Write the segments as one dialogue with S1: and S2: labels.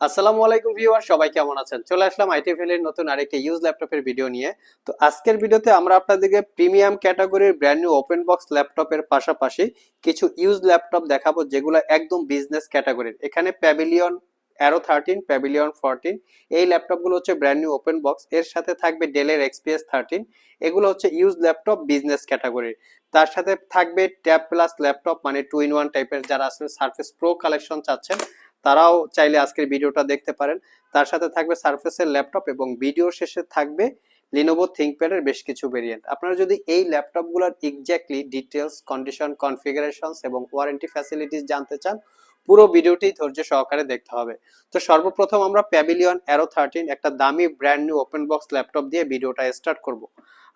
S1: আসসালামু আলাইকুম ভিউয়ার, সবাই কেমন আছেন? চলে আসলাম আইটি ভ্যালির নতুন আরেকটি ইউজ ল্যাপটপের ভিডিও নিয়ে। তো আজকের ভিডিওতে আমরা আপনাদেরকে প্রিমিয়াম ক্যাটাগরির ব্র্যান্ড নিউ ওপেন বক্স ল্যাপটপের পাশাপাশি কিছু ইউজ ল্যাপটপ দেখাবো যেগুলো একদম বিজনেস ক্যাটাগরির এখানে pavilion aero thirteen pavilion fourteen এই ল্যাপটপগুলো হচ্ছে ব্র্যান্ড নিউ ওপেন বক্স এর সাথে থাকবে ডেলের এক্সপিএস থার্টিন এগুলো হচ্ছে ইউজ ল্যাপটপ বিজনেস ক্যাটাগরির তার সাথে থাকবে ট্যাব প্লাস ল্যাপটপ মানে টু ইন ওয়ান টাইপের যারা আসলে সার্ফেস প্রো কালেকশন চাচ্ছেন তারাও চাইলে আজকের ভিডিওটা দেখতে পারেন। তার সাথে থাকবে সার্ফেসের ল্যাপটপ এবং ভিডিও শেষে থাকবে লিনোভো থিঙ্কপ্যাডের বেশ কিছু ভেরিয়েন্ট আপনারা যদি এই ল্যাপটপগুলোর এক্স্যাক্টলি ডিটেলস কন্ডিশন কনফিগারেশনস এবং ওয়ারেন্টি ফ্যাসিলিটিস জানতে চান, পুরো ভিডিওটি ধৈর্য সহকারে দেখতে হবে। তো সর্বপ্রথম আমরা প্যাভিলিয়ন অ্যারো থার্টিন একটা দামি brand new open box laptop দিয়ে ভিডিওটা স্টার্ট করব।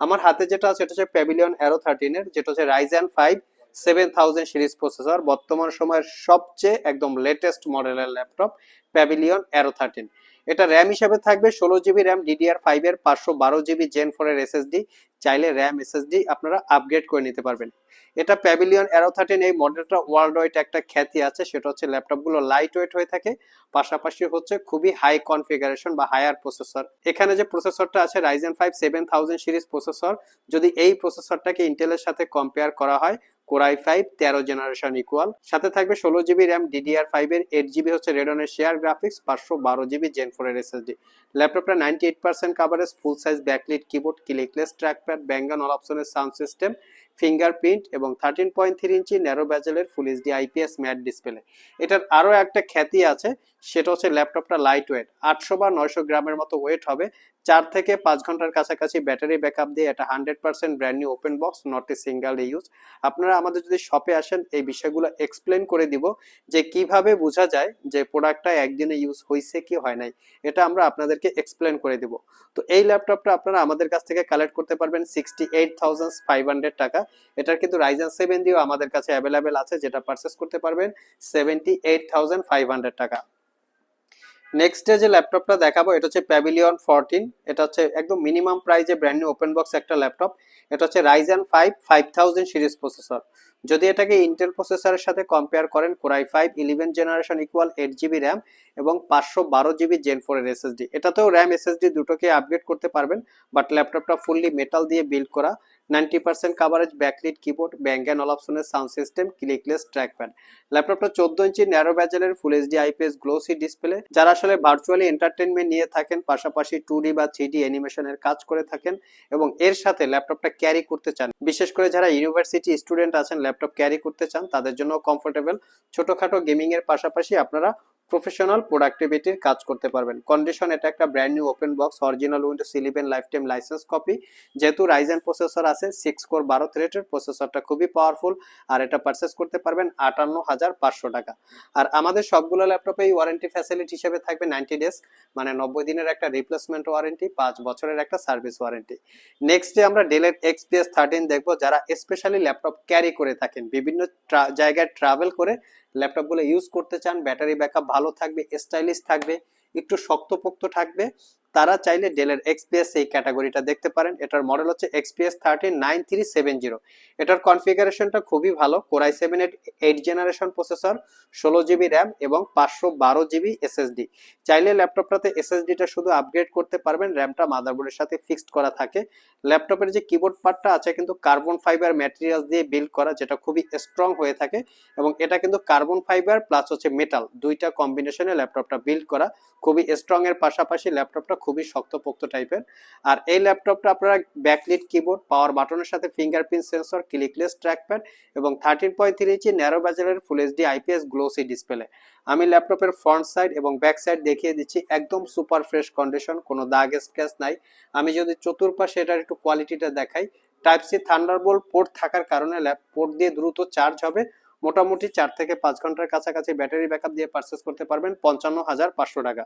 S1: আমার হাতে যেটা আছে, এটা হচ্ছে প্যাভিলিয়ন অ্যারো থার্টিনের যেটা হচ্ছে Ryzen five seven thousand series processor বর্তমান সময়ের সবচেয়ে একদম লেটেস্ট মডেলের ল্যাপটপ প্যাভিলিয়ন অ্যারো থার্টিন এটা র্যাম হিসাবে থাকবে, ষোলো জিবি র্যাম ডিডিআর ফাইভ এর পাঁচশো বারো জিবি জেন ফোর এর এসএসডি চাইলে র্যাম এসএসডি আপনারা আপগ্রেড করে নিতে পারবেন। এটা প্যাভিলিয়ন অ্যারো থার্টিন এই মডেলটা ওয়ার্ল্ড ওয়াইড একটা খ্যাতি আছে, সেটা হচ্ছে ল্যাপটপগুলো লাইট ওয়েট হয়ে থাকে, পাশাপাশি হচ্ছে খুবই হাই কনফিগারেশন বা হায়ার প্রসেসর এখানে যে প্রসেসরটা আছে Ryzen five seven thousand series processor যদি এই প্রসেসরটাকে ইন্টেলের সাথে কম্পেয়ার করা হয় কোরাই ফাইভ তেরো জেনারেশন ইকুয়াল সাথে থাকবে ষোলো জিবি র্যাম ডিডিআর ফাইভ এর এইট জিবি হচ্ছে রেডনের শেয়ার গ্রাফিক্স পাঁচশো বারো জিবি জেন ফোর এর এসএসডি ল্যাপটপটা ninety eight percent coverage full size backlit keyboard clickless trackpad Bang and all অপশনের সাউন্ড সিস্টেম ফিঙ্গারপ্রিন্ট এবং thirteen point three inch narrow ব্যাজেলের full HD IPS matte display এটার আরও একটা খ্যাতি আছে, সেটা হচ্ছে ল্যাপটপটা লাইট ওয়েট আটশো বা নয়শো গ্রামের মতো ওয়েট হবে। চার থেকে পাঁচ ঘণ্টার কাছাকাছি ব্যাটারি ব্যাকআপ দিয়ে এটা hundred percent brand new open box not a single use আপনারা আমাদের যদি শপে আসেন, এই বিষয়গুলো এক্সপ্লেন করে দিব যে কীভাবে বোঝা যায় যে প্রোডাক্টটা একদিনে ইউজ হয়েছে কি হয় নাই। এটা আমরা আপনাদেরকে এক্সপ্লেন করে দিব। তো এই ল্যাপটপটা আপনারা আমাদের কাছ থেকে কালেক্ট করতে পারবেন sixty eight thousand five hundred টাকা। এটার কিন্তু রাইজেন সেভেন দিয়েও আমাদের কাছে অ্যাভেলেবেল আছে, যেটা পারচেস করতে পারবেন সেভেন্টি এইট টাকা। নেক্সট ডে যে ল্যাপটপটা দেখাবো, এটা হচ্ছে প্যাভিলিয়ন ফোরটিন এটা হচ্ছে একদম মিনিমাম প্রাইজে ব্র্যান্ড নিউ ওপেন বক্স একটা ল্যাপটপ এটা হচ্ছে Ryzen five five thousand series processor যদি এটাকে ইন্টেল প্রসেসরের সাথে কম্পেয়ার করেন core i five eleven generation equal eight GB RAM এবং পাঁচশো বারো জিবি জেন ফোরের এসএসডি এটাতেও র্যাম এসএসডি দুটোকে আপগ্রেড করতে পারবেন বাট ল্যাপটপটা ফুললি মেটাল দিয়ে বিল্ড করা। Ninety percent coverage backlit keyboard Bang and all অপশনের সাউন্ড সিস্টেম ক্লিকলেস ট্র্যাকপ্যাড ল্যাপটপটা চোদ্দ ইঞ্চি narrow ব্যাজেলের full HD IPS glossy display যারা আসলে ভার্চুয়ালি এন্টারটেনমেন্ট নিয়ে থাকেন, পাশাপাশি টু ডি বা থ্রি ডি অ্যানিমেশনের কাজ করে থাকেন এবং এর সাথে ল্যাপটপটা ক্যারি করতে চান, বিশেষ করে যারা ইউনিভার্সিটি স্টুডেন্ট আছেন ল্যাপটপ ক্যারি করতে চান, তাদের জন্য কমফোর্টেবল ছোটখাটো গেমিং এর পাশাপাশি আপনারা প্রফেশনাল প্রোডাক্টিভিটির কাজ করতে পারবেন। কন্ডিশন, এটা একটা brand new open box original Windows eleven lifetime license copy যেহেতু রাইজেন প্রসেসর আছে সিক্স কোর বারো থ্রেটের প্রসেসরটা খুবই পাওয়ারফুল আর এটা পারচেস করতে পারবেন আটান্ন হাজার পাঁচশো টাকা। আর আমাদের সবগুলো ল্যাপটপে ওয়ারেন্টি ফ্যাসিলিটি হিসেবে থাকবে নাইনটি ডেজ মানে নব্বই দিনের একটা রিপ্লেসমেন্ট ওয়ারেন্টি পাঁচ বছরের একটা সার্ভিস ওয়ারেন্টি নেক্সট ডে আমরা ডেলের এক্সপিএস থার্টিন দেখব, যারা স্পেশালি ল্যাপটপ ক্যারি করে থাকেন, বিভিন্ন জায়গায় ট্রাভেল করে ল্যাপটপগুলো ইউজ করতে চান ব্যাটারি ব্যাকআপ ভালো থাকবে স্টাইলিশ থাকবে একটু শক্তপোক্ত থাকবে তারা চাইলে ডেলের এক্সপিএস এই ক্যাটাগরিটা দেখতে পারেন। এটার মডেল হচ্ছে XPS thirteen nine three seven zero এটার কনফিগারেশনটা খুবই ভালো। Core i seven eight eight generation processor ষোলো জিবি র্যাম এবং পাঁচশো বারো জিবি এসএসডি চাইলে ল্যাপটপটাতে এসএসডিটা শুধু আপগ্রেড করতে পারবেন র্যামটা মাদারবোর্ডের সাথে ফিক্সড করা থাকে। ল্যাপটপের যে কিবোর্ড পার্টটা আছে, কিন্তু কার্বন ফাইবার ম্যাটেরিয়াল দিয়ে বিল্ড করা, যেটা খুবই স্ট্রং হয়ে থাকে। এবং এটা কিন্তু কার্বন ফাইবার প্লাস হচ্ছে মেটাল দুইটা কম্বিনেশনে ল্যাপটপটা বিল্ড করা। খুবই স্ট্রং এর পাশাপাশি ল্যাপটপটা খুবই শক্তপোক্ত টাইপের আর এই ল্যাপটপটা আপনারা ব্যাকলিট কিবোর্ড পাওয়ার বাটনের সাথে ফিঙ্গারপ্রিন্ট সেন্সর ক্লিকলেস ট্র্যাকপ্যাড এবং thirteen point three inch narrow ব্যাজেলের full HD IPS glossy display আমি ল্যাপটপের ফ্রন্ট সাইড এবং ব্যাক সাইড দেখিয়ে দিচ্ছি, একদম সুপার ফ্রেশ কন্ডিশন কোনো দাগ স্ক্র্যাচ নাই। আমি যদি চতুর্পাশে এটার একটু কোয়ালিটিটা দেখাই টাইপ সি থান্ডারবোল্ট পোর্ট থাকার কারণে ল্যাপ পোর্ট দিয়ে দ্রুত চার্জ হবে। মোটামুটি চার থেকে পাঁচ ঘণ্টার কাছাকাছি ব্যাটারি ব্যাকআপ দিয়ে পারচেস করতে পারবেন, পঞ্চান্ন হাজার পাঁচশো টাকা।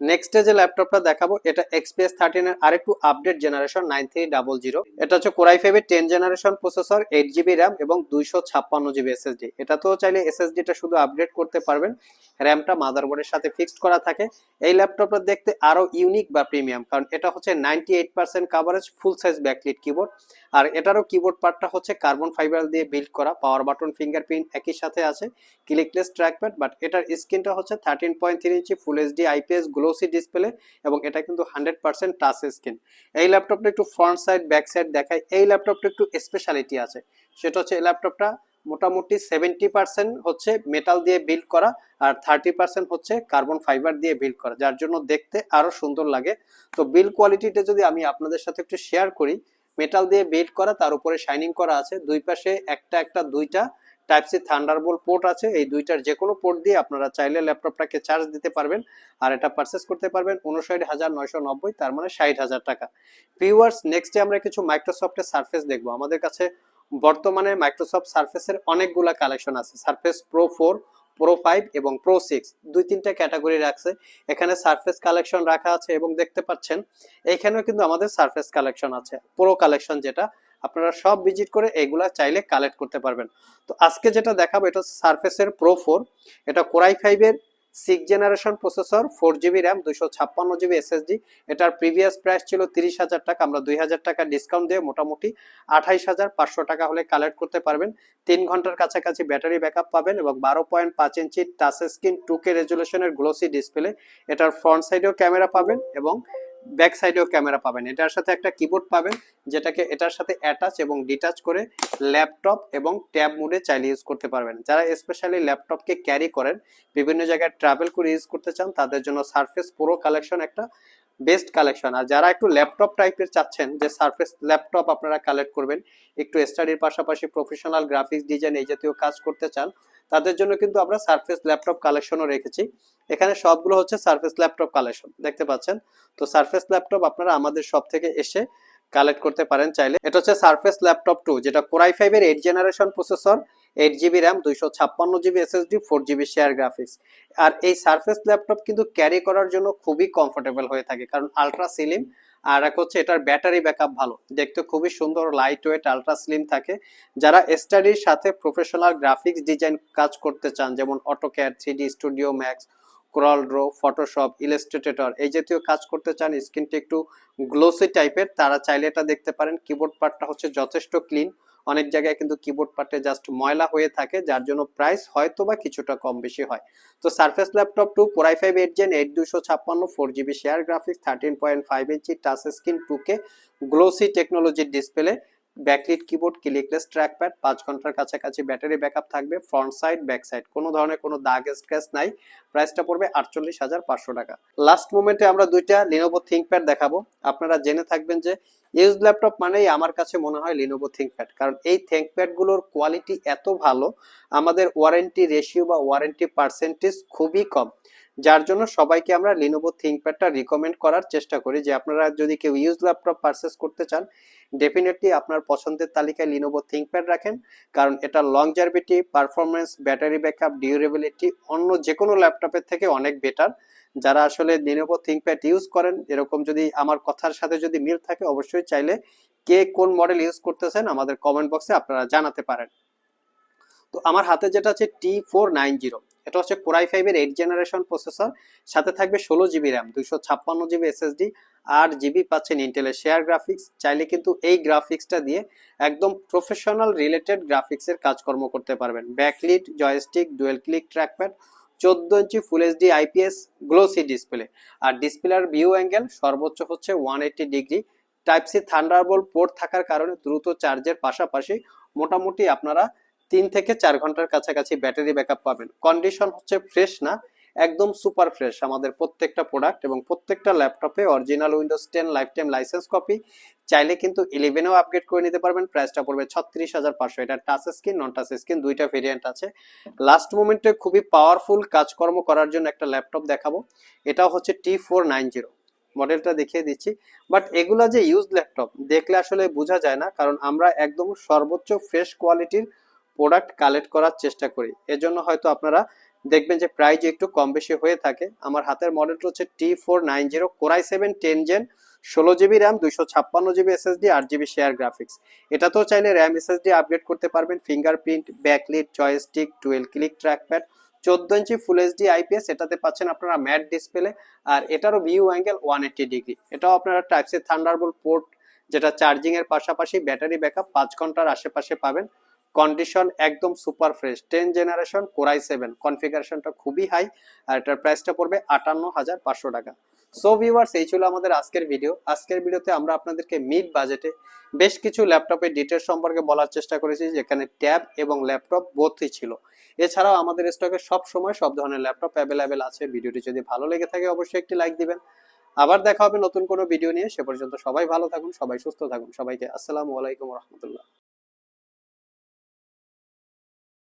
S1: নেক্সটে যে ল্যাপটপটা দেখাবো, এটা এক্সপিএস থার্টিন এর আরেকটু update generation nine three double zero এটা হচ্ছে কোরাই ফাইভ এর ten generation processor eight GB RAM এবং দুইশো ছাপ্পান্ন জিবি এসএসডি এটা তো চাইলে এসএসডি টা শুধু আপডেট করতে পারবেন র্যামটা মাদারবোর্ডের সাথে ফিক্সড করা থাকে। এই ল্যাপটপটা দেখতে আরও ইউনিক বা প্রিমিয়াম কারণ এটা হচ্ছে ninety eight percent coverage full size backlit keyboard আর এটারও কিবোর্ড পার্টটা হচ্ছে কার্বন ফাইবার দিয়ে বিল্ড করা পাওয়ার বাটন ফিঙ্গারপ্রিন্ট একই সাথে আছে ক্লিকলেস ট্র্যাকপ্যাড বাট এটার স্ক্রিনটা হচ্ছে thirteen point three inch full HD IPS glossy display এবং এটা কিন্তু হান্ড্রেড পার্সেন্ট টাচ স্ক্রিন এই ল্যাপটপটা একটু ফ্রন্ট সাইড ব্যাক সাইড দেখায়। এই ল্যাপটপটা একটু স্পেশালিটি আছে। সেটা হচ্ছে এই ল্যাপটপটা মোটামুটি সেভেন্টি পার্সেন্ট হচ্ছে মেটাল দিয়ে বিল্ড করা আর থার্টি পার্সেন্ট হচ্ছে কার্বন ফাইবার দিয়ে বিল্ড করা, যার জন্য দেখতে আরও সুন্দর লাগে। তো বিল্ড কোয়ালিটিটা যদি আমি আপনাদের সাথে একটু শেয়ার করি মেটাল দিয়ে বিল্ড করা, তার উপরে শাইনিং করা আছে। দুই পাশে একটা একটা, দুইটা টাইপ সি থান্ডারবোল্ট পোর্ট আছে। এই দুইটার যে কোনো পোর্ট দিয়ে আপনারা চাইলে ল্যাপটপটাকে চার্জ দিতে পারবেন আর এটা পারচেস করতে পারবেন উনষাট হাজার নয়শো নব্বই, তার মানে ষাট হাজার টাকা। ভিউয়ার্স নেক্সটে আমরা কিছু মাইক্রোসফটের সার্ফেস দেখব। আমাদের কাছে বর্তমানে মাইক্রোসফট সার্ফেসের অনেকগুলা কালেকশন আছে। Surface Pro four Pro five এবং প্রো সিক্স দুই তিনটা ক্যাটাগরি রাখছে। এখানে সার্ফেস কালেকশন রাখা আছে এবং দেখতে পাচ্ছেন, এখানেও কিন্তু আমাদের সার্ফেস কালেকশন আছে। প্রো কালেকশন যেটা আপনারা সব ভিজিট করে এগুলা চাইলে কালেক্ট করতে পারবেন। তো আজকে যেটা দেখাবো, এটা সার্ফেসের প্রো ফোর এটা কোরাই ফাইভের six generation processor four GB RAM দুইশো ছাপ্পান্ন জিবি এসএসডি এটার প্রিভিয়াস প্রাইস ছিল তিরিশ হাজার টাকা। আমরা দুই হাজার টাকা ডিসকাউন্ট দিয়ে মোটামুটি আঠাইশ হাজার পাঁচশো টাকা হলে কালেক্ট করতে পারবেন। তিন ঘণ্টার কাছাকাছি ব্যাটারি ব্যাকআপ পাবেন এবং বারো পয়েন্ট পাঁচ inch touch screen two K রেজুলেশনের glossy display এটার ফ্রন্ট সাইডেও ক্যামেরা পাবেন এবং ব্যাক সাইডেও ক্যামেরা পাবেন। এটার সাথে একটা কিবোর্ড পাবেন, যেটাকে এটার সাথে অ্যাটাচ এবং ডিটাচ করে ল্যাপটপ এবং ট্যাব মোডে চাইলে ইউজ করতে পারবেন। যারা স্পেশালি ল্যাপটপকে ক্যারি করেন, বিভিন্ন জায়গায় ট্রাভেল করে ইউজ করতে চান, তাদের জন্য সারফেস পুরো কালেকশন একটা বেস্ট কালেকশন আর যারা একটু ল্যাপটপ টাইপের চাচ্ছেন, যে সারফেস ল্যাপটপ আপনারা কালেক্ট করবেন, একটু স্টাডির পাশাপাশি প্রফেশনাল গ্রাফিক্স ডিজাইন এই জাতীয় কাজ করতে চান, তাদের জন্য কিন্তু আমরা সারফেস ল্যাপটপ কালেকশনও রেখেছি। এখানে সবগুলো হচ্ছে সারফেস ল্যাপটপ কালেকশন দেখতে পাচ্ছেন? তো সারফেস ল্যাপটপ আপনারা আমাদের সব থেকে এসে কালেক্ট করতে পারেন চাইলে। এটা হচ্ছে সারফেস ল্যাপটপ টু যেটা কোরাই ফাইভ এর eight generation processor eight GB RAM দুইশো ছাপ্পান্ন GB SSD four GB share graphics আর এই সারফেস ল্যাপটপ কিন্তু ক্যারি করার জন্য খুবই কমফোর্টেবল হয়ে থাকে, কারণ আলট্রা সিলিম আর এক হচ্ছে এটার ব্যাটারি ব্যাকআপ ভালো। দেখতে খুবই সুন্দর লাইট ওয়েট আলট্রা স্লিম থাকে। যারা স্টাডির সাথে প্রফেশনাল গ্রাফিক্স ডিজাইন কাজ করতে চান, যেমন AutoCAD three studio max Corel draw Photoshop Illustrator এই জাতীয় কাজ করতে চান স্ক্রিনটা একটু গ্লোসি টাইপের তারা চাইলে এটা দেখতে পারেন। কিবোর্ড পার্টটা হচ্ছে যথেষ্ট ক্লিন অনেক জায়গায় কিন্তু কিবোর্ড পার্টে জাস্ট ময়লা হয়ে থাকে, যার জন্য প্রাইস হয়তো বা কিছুটা কম বেশি হয়। তো Surface laptop two core i five eight gen eight দুশো ছাপ্পান্ন four GB share graphics thirteen point five inch touch screen two K glossy টেকনোলজির display backlit keyboard clickless trackpad পাঁচ ঘণ্টার কাছাকাছি ব্যাটারি ব্যাকআপ থাকবে ফ্রন্ট সাইড ব্যাক সাইড কোনো ধরনের কোনো দাগ স্ক্র্যাচ নাই। প্রাইসটা পড়বে আটচল্লিশ হাজার পাঁচশো টাকা। লাস্ট মোমেন্টে আমরা দুইটা লিনোভো থিঙ্কপ্যাড দেখাবো। আপনারা জেনে থাকবেন যে ইউজ ল্যাপটপ মানেই আমার কাছে মনে হয় লিনোভো থিঙ্কপ্যাড কারণ এই থিঙ্কপ্যাডগুলোর কোয়ালিটি এত ভালো, আমাদের ওয়ারেন্টি রেশিও বা ওয়ারেন্টি পার্সেন্টেজ খুবই কম। যার জন্য সবাইকে আমরা লিনোভো থিঙ্কপ্যাডটা রিকমেন্ড করার চেষ্টা করি যে আপনারা যদি কেউ ইউজ ল্যাপটপ পারচেস করতে চান ডেফিনেটলি আপনার পছন্দের তালিকায় লিনোভো থিঙ্কপ্যাড রাখেন। কারণ এটা long longevity performance battery backup durability অন্য যে কোনো ল্যাপটপের থেকে অনেক বেটার যারা আসলে লিনোভো থিঙ্কপ্যাড ইউজ করেন, এরকম যদি আমার কথার সাথে যদি মিল থাকে, অবশ্যই চাইলে কে কোন মডেল ইউজ করতেছেন, আমাদের কমেন্ট বক্সে আপনারা জানাতে পারেন। তো আমার হাতে যেটা আছে টি ফোর নাইন জিরো এটা হচ্ছে কোরাই ফাইভ এর এইট জেনারেশন প্রসেসর সাথে থাকবে ষোলো জিবি র্যাম দুইশো ছাপ্পান্ন জিবি এসএসডি আর জিবি পাচ্ছেন ইন্টেলের শেয়ার গ্রাফিক্স চাইলে কিন্তু এই গ্রাফিক্সটা দিয়ে একদম প্রফেশনাল রিলেটেড গ্রাফিক্সের কাজকর্ম করতে পারবেন। Backlit joystick dual click trackpad চোদ্দ inch full HD IPS glossy display আর ডিসপ্লের ভিউ অ্যাঙ্গেল সর্বোচ্চ হচ্ছে one eighty degree type C Thunderbolt port থাকার কারণে দ্রুত চার্জের পাশাপাশি মোটামুটি আপনারা তিন থেকে চার ঘণ্টার কাছাকাছি ব্যাটারি ব্যাকআপ পাবেন। কন্ডিশন হচ্ছে ফ্রেশ না, একদম সুপার ফ্রেশ আমাদের প্রত্যেকটা প্রোডাক্ট এবং প্রত্যেকটা ল্যাপটপে original Windows ten lifetime license copy. চাইলে কিন্তু ইলেভেনেও আপগ্রেড করে নিতে পারবেন, প্রাইসটা পড়বে ছত্রিশ হাজার পাঁচশো। এটা touch screen non touch screen, দুইটা ভেরিয়েন্ট আছে। লাস্ট মোমেন্টে খুবই পাওয়ারফুল কাজকর্ম করার জন্য একটা ল্যাপটপ দেখাবো। এটাও হচ্ছে টি ফোর নাইন জিরো মডেলটা দেখিয়ে দিচ্ছি। বাট এগুলা যে ইউজ ল্যাপটপ, দেখলে আসলে বোঝা যায় না, কারণ আমরা একদম সর্বোচ্চ ফ্রেশ কোয়ালিটির প্রোডাক্ট কালেক্ট করার চেষ্টা করি। এজন্য হয়তো আপনারা দেখবেন যে প্রাইস একটু কম বেশি হয়ে থাকে, আমার হাতের মডেলটা হচ্ছে T four nine zero Core i seven ten gen ষোলো জিবি র্যাম দুইশো ছাপ্পান্ন জিবি এসএসডি আট জিবি শেয়ার গ্রাফিক্স এটাতেও চাইলে র্যাম এসএসডি আপগ্রেড করতে পারবেন। Fingerprint backlit joystick dual click trackpad চোদ্দ ইঞ্চি ফুল এইচডি আইপিএস এটাতে পাচ্ছেন আপনারা ম্যাট ডিসপ্লে আর এটারও view angle one eighty degree এটাও আপনারা টাইপ সি থান্ডারবোল্ট পোর্ট যেটা চার্জিং এর পাশাপাশি ব্যাটারি ব্যাকআপ পাঁচ ঘণ্টার আশেপাশে পাবেন। কন্ডিশন একদম super fresh ten generation core i seven কনফিগারেশনটা খুবই হাই আর এটার প্রাইসটা পড়বে আটান্ন হাজার পাঁচশো টাকা। সো ভিউয়ার্স এই ছিল আমাদের আজকের ভিডিও আজকের ভিডিওতে আমরা আপনাদেরকে মিড বাজেটে বেশ কিছু ল্যাপটপের ডিটেলস সম্পর্কে বলার চেষ্টা করেছি, যেখানে ট্যাব এবং ল্যাপটপ বোথই ছিল। এছাড়াও আমাদের স্টকে সব সময় সব ধরনের ল্যাপটপ অ্যাভেলেবেল আছে। ভিডিওটি যদি ভালো লেগে থাকে, অবশ্যই একটি লাইক দিবেন। আবার দেখা হবে নতুন কোনো ভিডিও নিয়ে। সে পর্যন্ত সবাই ভালো থাকুন, সবাই সুস্থ থাকুন। সবাইকে আসসালামু আলাইকুম রহমতুল্লাহ।